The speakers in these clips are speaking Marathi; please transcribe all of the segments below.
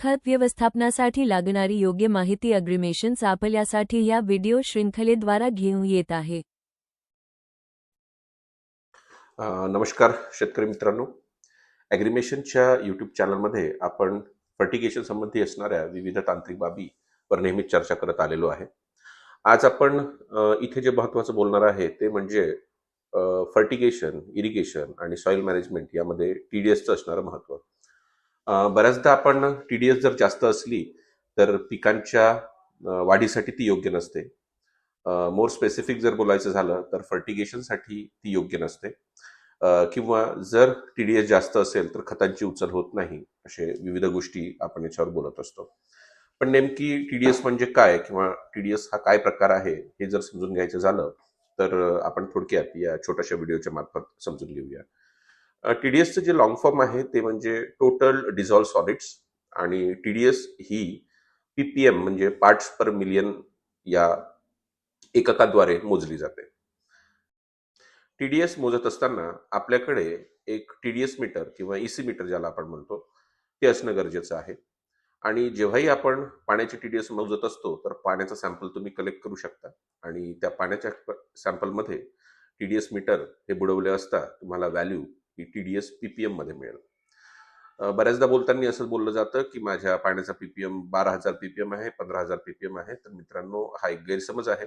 खत व्यवस्थापनासाठी लागणारी योग्य माहिती अग्रिमेशन्स आपल्यासाठी या व्हिडिओ शृंखलेद्वारा घेऊन येत आहे. नमस्कार शेतकरी मित्रांनो. ॲग्रिमेशनच्या यूट्यूब चॅनलमध्ये आपण फर्टिगेशन संबंधी असणाऱ्या विविध तांत्रिक बाबीवर नेहमीच चर्चा करत आलेलो आहे. आज आपण इथे जे महत्त्वाचं बोलणार आहे ते म्हणजे फर्टिगेशन इरिगेशन आणि सॉईल मॅनेजमेंट यामध्ये टी डी एसचं असणारं महत्त्व. बऱ्याचदा आपण टी डी एस जर जास्त असली तर पिकांच्या वाढीसाठी ती योग्य नसते. मोर स्पेसिफिक जर बोलायचं झालं तर फर्टिगेशनसाठी ती योग्य नसते. किंवा जर टी डी एस जास्त असेल तर खतांची उचल होत नाही असे विविध गोष्टी आपण याच्यावर बोलत असतो. पण नेमकी टी डी एस म्हणजे काय किंवा टी डी एस हा काय प्रकार आहे हे जर समजून घ्यायचं झालं तर आपण थोडक्यात या छोट्याशा व्हिडिओच्या मार्फत समजून घेऊया. टी डी एसचं जे लॉंग फॉर्म आहे ते म्हणजे टोटल डिझॉल्व सॉलिड्स आणि टी डी एस ही पी पी एम म्हणजे पार्ट्स पर मिलियन या एककाद्वारे मोजली जाते. टीडीएस मोजत असताना आपल्याकडे एक टीडीएस मीटर किंवा इसी मीटर ज्याला आपण म्हणतो ते असणं गरजेचं आहे. आणि जेव्हाही आपण पाण्याची टीडीएस मोजत असतो तर पाण्याचा सॅम्पल तुम्ही कलेक्ट करू शकता. आणि त्या पाण्याच्या सॅम्पलमध्ये टीडीएस मीटर हे बुडवले असता तुम्हाला व्हॅल्यू ही पी पी एममध्ये मिळेल. बऱ्याचदा बोलताना असं बोललं जातं की माझ्या पाण्याचा पीपीएम बारा हजार पीपीएम आहे पंधरा हजार पीपीएम आहे. तर मित्रांनो हा एक गैरसमज आहे.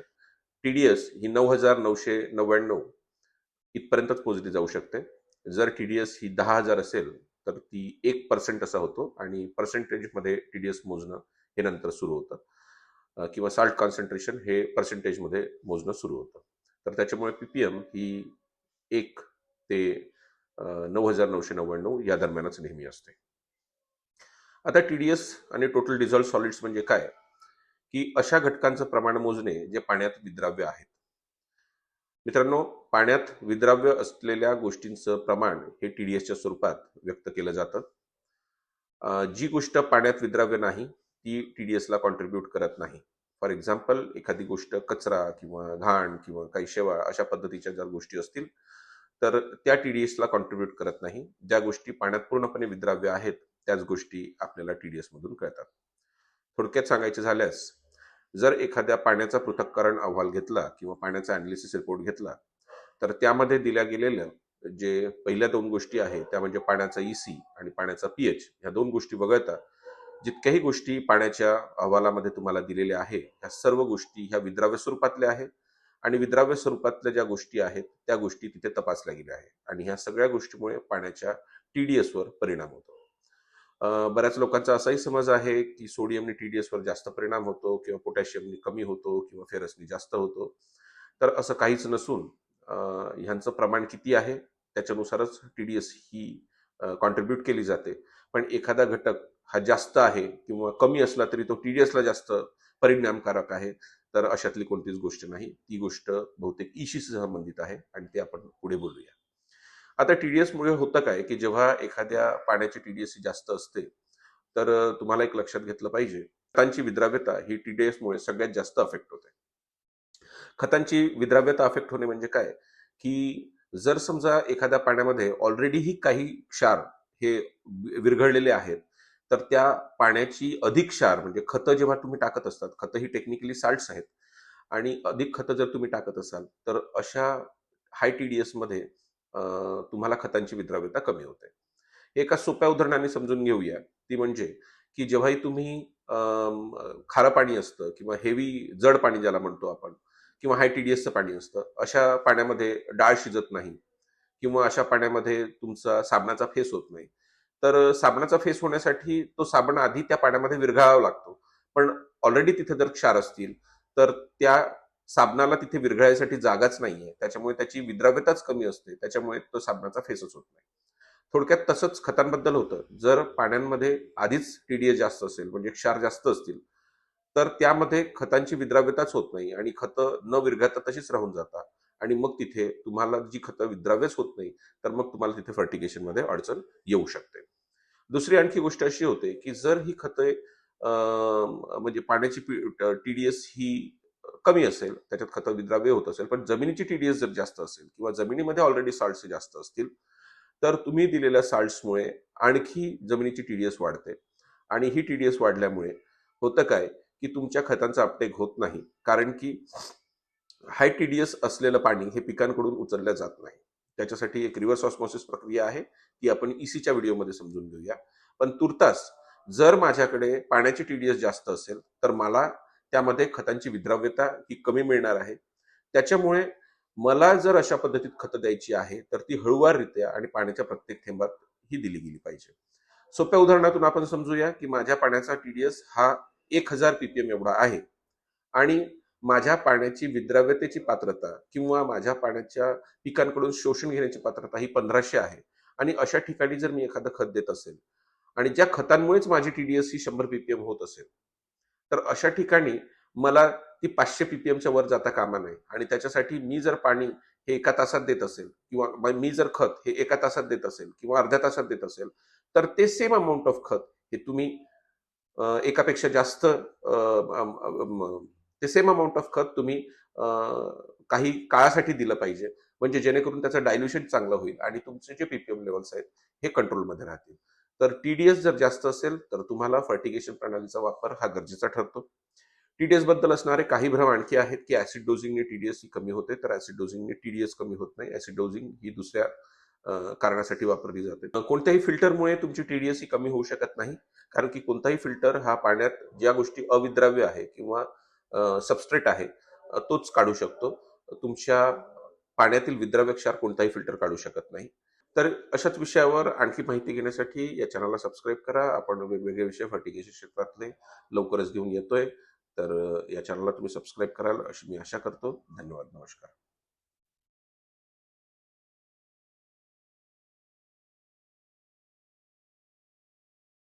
टी डी एस ही नऊ हजार नऊशे नव्याण्णव इथपर्यंतच पोहोचली जाऊ शकते. जर टी डी एस ही दहा हजार असेल तर ती एक पर्सेंट असा होतो आणि पर्सेंटेजमध्ये टी डी एस मोजणं हे नंतर सुरू होतं. किंवा साल्ट कॉन्सन्ट्रेशन हे पर्सेंटेजमध्ये मोजणं सुरू होतं. तर त्याच्यामुळे पी पी एम ही एक ते नऊ हजार नऊशे नव्याण्णव या दरम्यानच नेहमी असते. आता टीडीएस आणि टोटल डिझॉल्व सॉलिड्स म्हणजे काय? की अशा घटकांचं प्रमाण मोजणे जे पाण्यात विद्राव्य आहेत. मित्रांनो पाण्यात विद्राव्य असलेल्या गोष्टींचं प्रमाण हे टीडीएसच्या स्वरूपात व्यक्त केलं जातं. जी गोष्ट पाण्यात विद्राव्य नाही ती टीडीएसला कॉन्ट्रीब्यूट करत नाही. फॉर एक्झाम्पल एखादी गोष्ट कचरा किंवा घाण किंवा काही शेवाळ अशा पद्धतीच्या जर गोष्टी असतील तर त्या टीडीएसला कॉन्ट्रीब्यूट करत नाही. ज्या गोष्टी पाण्यात पूर्णपणे विद्राव्य आहेत त्याच गोष्टी आपल्याला टीडीएस मधून कळतात. थोडक्यात सांगायचे झाल्यास जर एखाद्या पाण्याचा पृथक्करण अहवाल घेतला किंवा पाण्याचा अनालिसिस रिपोर्ट घेतला तर त्यामध्ये दिल्या गेलेल्या जे पहिल्या दोन गोष्टी आहेत त्या म्हणजे पाण्याचा ईसी आणि पाण्याचा पीएच ह्या दोन गोष्टी वगळता जितक्याही गोष्टी पाण्याच्या अहवालामध्ये तुम्हाला दिलेल्या आहे ह्या सर्व गोष्टी ह्या विद्राव्य स्वरूपातल्या आहेत. आणि विद्राव्य स्वरूपातल्या ज्या गोष्टी आहेत त्या गोष्टी तिथे तपासल्या गेल्या आहेत. आणि ह्या सगळ्या गोष्टीमुळे पाण्याच्या टीडीएस वर परिणाम होतो. बऱ्याच लोकांचा असाही समज आहे की सोडियमने टीडीएस वर जास्त परिणाम होतो किंवा पोटॅशियमने कमी होतो किंवा फेरसने जास्त होतो. तर असं काहीच नसून ह्यांचं प्रमाण किती आहे त्याच्यानुसारच टीडीएस ही कॉन्ट्रीब्यूट केली जाते. पण एखादा घटक हा जास्त आहे किंवा कमी असला तरी तो टीडीएसला जास्त परिणामकारक आहे. तर अशातली कोणतीच गोष्ट नाही. ती गोष्ट बहुतेक ईशी संबंधित आहे आणि ते आपण पुढे बोलूया. आता टीडीएस मुळे होतं काय की जेव्हा एखाद्या पाण्याची टीडीएस जास्त असते तर तुम्हाला एक लक्षात घेतलं पाहिजे. खतांची विद्राव्यता ही टीडीएस मुळे सगळ्यात जास्त अफेक्ट होते. खतांची विद्राव्यता अफेक्ट होणे म्हणजे काय? की जर समजा एखाद्या पाण्यामध्ये ऑलरेडीही काही क्षार हे विरघळलेले आहेत तर त्या पाण्याची अधिक क्षार म्हणजे खतं जेव्हा तुम्ही टाकत असतात खतं ही टेक्निकली साल्ट्स आहेत. आणि अधिक खतं जर तुम्ही टाकत असाल तर अशा हाय टी मध्ये एसमध्ये तुम्हाला खतांची विद्राव्यता कमी होते. एका सोप्या उदाहरणाने समजून घेऊया. ती म्हणजे की जेव्हाही तुम्ही खारं पाणी असतं किंवा हेवी जड पाणी ज्याला म्हणतो आपण किंवा हाय टीडीएसचं पाणी असतं अशा पाण्यामध्ये डाळ शिजत नाही. किंवा अशा पाण्यामध्ये तुमचा साबणाचा फेस होत नाही. तर साबणाचा फेस होण्यासाठी तो साबण आधी त्या पाण्यामध्ये विरघळावा लागतो. पण ऑलरेडी तिथे जर क्षार असतील तर त्या साबणाला तिथे विरघळायसाठी जागाच नाहीये. त्याच्यामुळे त्याची विद्राव्यताच कमी असते. त्याच्यामुळे तो साबणाचा फेसच होत नाही. थोडक्यात तसंच खतांबद्दल होतं. जर पाण्यांमध्ये आधीच टीडीए जास्त असेल म्हणजे क्षार जास्त असतील तर त्यामध्ये खतांची विद्राव्यताच होत नाही आणि खतं न विरघळता तशीच राहून जातात. आणि मग तिथे तुम्हाला जी खतं विद्राव्यच होत नाही तर मग तुम्हाला तिथे फर्टिगेशनमध्ये अडचण येऊ शकते. दुसरी आणखी गोष्ट अशी होते की जर ही खते म्हणजे पाण्याची टीडीएस ही कमी असेल त्याच्यात खतं विद्राव्य होत असेल पण जमिनीची टीडीएस जर जास्त असेल किंवा जमिनीमध्ये ऑलरेडी साल्ट्स जास्त असतील तर तुम्ही दिलेल्या साल्ट्समुळे आणखी जमिनीची टी डी एस वाढते. आणि ही टी डी एस वाढल्यामुळे होतं काय की तुमच्या खतांचा अपटेक होत नाही. कारण की हाय टी डी एस असलेलं पाणी हे पिकांकडून उचललं जात नाही. त्याच्यासाठी एक रिव्हर्स ऑस्मॉसिस प्रक्रिया आहे ती आपण ईसीच्या व्हिडिओमध्ये समजून घेऊया. पण तुर्तास जर माझ्याकडे पाण्याची टी डी एस जास्त असेल तर मला त्यामध्ये खतांची विद्राव्यता ही कमी मिळणार आहे. त्याच्यामुळे मला जर अशा पद्धतीत खतं द्यायची आहे तर ती हळुवाररित्या आणि पाण्याच्या प्रत्येक थेंबात ही दिली गेली पाहिजे. सोप्या उदाहरणातून आपण समजूया की माझ्या पाण्याचा टीडीएस हा एक हजार पीपीएम एवढा आहे. आणि माझ्या पाण्याची विद्राव्यतेची पात्रता किंवा माझ्या पाण्याच्या पिकांकडून शोषण घेण्याची पात्रता ही पंधराशे आहे. आणि अशा ठिकाणी जर मी एखादं खत देत असेल आणि ज्या खतांमुळेच माझी टीडीएस ही शंभर पीपीएम होत असेल तर अशा ठिकाणी मला ती पाचशे पीपीएमच्या वर जाता कामा नये. आणि त्याच्यासाठी मी जर पाणी हे एका तासात देत असेल किंवा मी जर खत हे एका तासात देत असेल किंवा अर्ध्या तासात देत असेल तर ते सेम अमाऊंट ऑफ खत हे तुम्ही एकापेक्षा जास्त ते सेम अमाऊंट ऑफ खत तुम्ही काही काळासाठी दिलं पाहिजे. म्हणजे जेणेकरून त्याचं डायल्युशन चांगलं होईल आणि तुमचे जे पीपीएम लेवल्स आहेत हे कंट्रोलमध्ये राहतील. तर टीडीएस जर जास्त असेल तर तुम्हाला फर्टिगेशन प्रणालीचा वापर हा गरजेचा ठरतो. टीडीएसबद्दल असणारे काही भ्रम आणखी आहेत की ऍसिड डोझिंगने टीडीएस ही कमी होते तर ऍसिड डोजिंगने टीडीएस कमी होत नाही. ऍसिड डोजिंग ही दुसऱ्या कारणासाठी वापरली जाते. कोणत्याही फिल्टरमुळे तुमची टीडीएस ही कमी होऊ शकत नाही. कारण की कोणताही फिल्टर हा पाण्यात ज्या गोष्टी अविद्राव्य आहे किंवा सबस्ट्रेट आहे तोच काढू शकतो. तुमच्या पाण्यातील विद्राव्य क्षार कोणताही फिल्टर काढू शकत नाही. तर अशाच विषयावर आणखी माहिती घेण्यासाठी या चॅनलला सबस्क्राईब करा. आपण वेगवेगळे विषय फर्टिगेशन क्षेत्रातले लवकरच घेऊन येतोय. तर या चॅनलला तुम्ही सबस्क्राईब कराल अशी मी आशा करतो. धन्यवाद. नमस्कार.